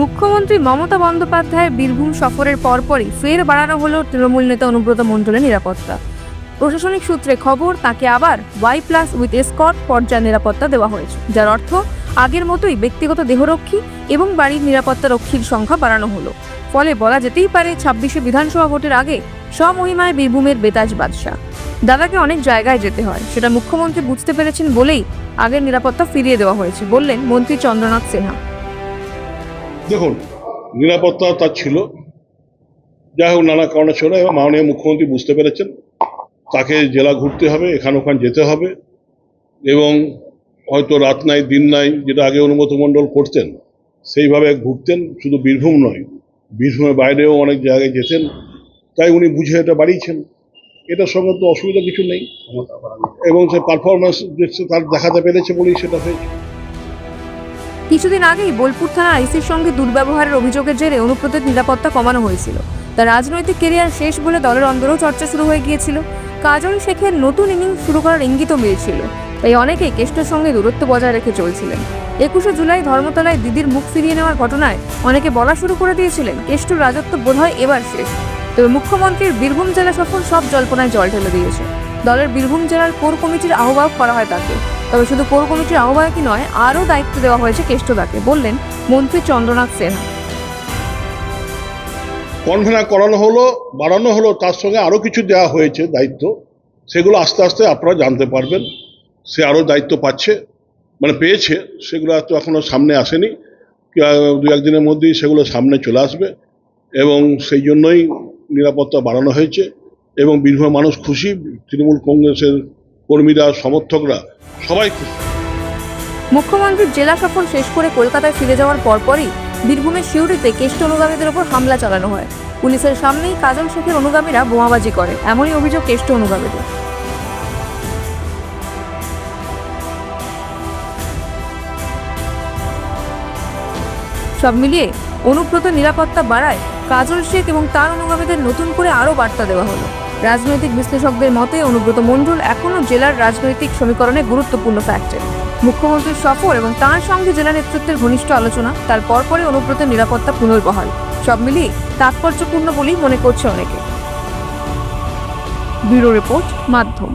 মুখ্যমন্ত্রী মমতা বন্দ্যোপাধ্যায়ের বীরভূম সফরের পরপরই ফের বাড়ানো হলো তৃণমূল নেতা অনুব্রত মণ্ডলের নিরাপত্তা। প্রশাসনিক সূত্রে খবর, তাকে আবার ওয়াই প্লাস উইথ এসকট পর্যায়ের নিরাপত্তা দেওয়া হয়েছে, যার অর্থ আগের মতোই ব্যক্তিগত দেহরক্ষী এবং বাড়ির নিরাপত্তা রক্ষীর সংখ্যা বাড়ানো হলো। ফলে বলা যেতেই পারে, ছাব্বিশে বিধানসভা ভোটের আগে স্বমহিমায় বীরভূমের বেতাজ বাদশাহ। দাদাকে অনেক জায়গায় যেতে হয়, সেটা মুখ্যমন্ত্রী বুঝতে পেরেছেন বলেই আগের নিরাপত্তা ফিরিয়ে দেওয়া হয়েছে, বললেন মন্ত্রী চন্দ্রনাথ সিনহা। দেখুন, নিরাপত্তা তার ছিল। যাই হোক, নানা কারণে ছিল এবং মাননীয় মুখ্যমন্ত্রী বুঝতে পেরেছেন। তাকে জেলা ঘুরতে হবে, এখান ওখান যেতে হবে, এবং হয়তো রাত নাই, দিন নাই, যেটা আগে অনুমত মণ্ডল করতেন, সেইভাবে ঘুরতেন, শুধু বীরভূম নয়, বীরভূমের বাইরেও অনেক জায়গায় যেতেন। তাই উনি বুঝে এটা বাড়িয়েছেন। এটার সঙ্গে তো অসুবিধা কিছু নেই, এবং সে পারফরমেন্স তার দেখাতে পেরেছে বলেই সেটা হয়েছে। কিছুদিন আগেই বোলপুর থানার আইসির সঙ্গে দুর্ব্যবহারের অভিযোগের জেরে অনুব্রতের নিরাপত্তা কমানো হয়েছিল। তার রাজনৈতিক কেরিয়ার শেষ বলে দলের অন্দরেও চর্চা শুরু হয়ে গিয়েছিল। কাজল শেখের নতুন ইনিংস শুরু করার ইঙ্গিতও মিলছিল। তাই অনেকেই কেষ্টের সঙ্গে দূরত্ব বজায় রেখে চলছিলেন। একুশে জুলাই ধর্মতলায় দিদির মুখ ফিরিয়ে নেওয়ার ঘটনায় অনেকে বলা শুরু করে দিয়েছিলেন, কেষ্টর রাজত্ব বোধহয় এবার শেষ। তবে মুখ্যমন্ত্রীর বীরভূম জেলা সফর সব জল্পনায় জল ঢেলে দিয়েছে। দলের বীরভূম জেলার কোর কমিটির আহ্বায়ক করা হয় তাকে। তবে শুধু কোর কমিটির আহ্বায়কই নয়, আরও দায়িত্ব দেওয়া হয়েছে কেষ্টদাকে, বললেন মন্ত্রী চন্দ্রনাথ সিনহা। কনভেনার করানো হলো, বাড়ানো হলো, তার সঙ্গে আরও কিছু দেওয়া হয়েছে দায়িত্ব। সেগুলো আস্তে আস্তে আপনারা জানতে পারবেন, সে আরও দায়িত্ব পাচ্ছে মানে পেয়েছে, সেগুলো তো এখনও সামনে আসেনি। দু একদিনের মধ্যেই সেগুলো সামনে চলে আসবে এবং সেই জন্যই নিরাপত্তা বাড়ানো হয়েছে এবং বীরভূম মানুষ খুশি, তৃণমূল কংগ্রেসের কর্মীরা, সমর্থকরা সবাই খুশি। মুখ্যমন্ত্রীর জেলা সফর শেষ করে কলকাতায় ফিরে যাওয়ার পরপরই বীরভূমের শিউরিতে কেষ্ট অনুগামীদের ওপর হামলা চালানো হয়। পুলিশের সামনেই কাজল শেখের অনুগামীরা বোমাবাজি করে। এমনই অভিযোগ কেষ্ট অনুগামীদের। সব মিলিয়ে অনুব্রত নিরাপত্তা বাড়ায় কাজল শেখ এবং তার অনুগামীদের নতুন করে আরও বার্তা দেওয়া হলো। রাজনৈতিক বিশ্লেষকদের মতে অনুব্রত মণ্ডল এখনও জেলার রাজনৈতিক সমীকরণে গুরুত্বপূর্ণ ফ্যাক্টর মুখ্যমন্ত্রীর সফর এবং তার সঙ্গে জেলা নেতৃত্বের ঘনিষ্ঠ আলোচনা তার পরপরই অনুব্রতের নিরাপত্তা পুনর্বহাল সব মিলিয়ে তাৎপর্যপূর্ণ বলেই মনে করছে অনেকে ব্যুরো রিপোর্ট মাধ্যম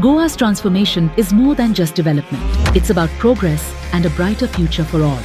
Goa's transformation is more than just development. It's about progress and a brighter future for all.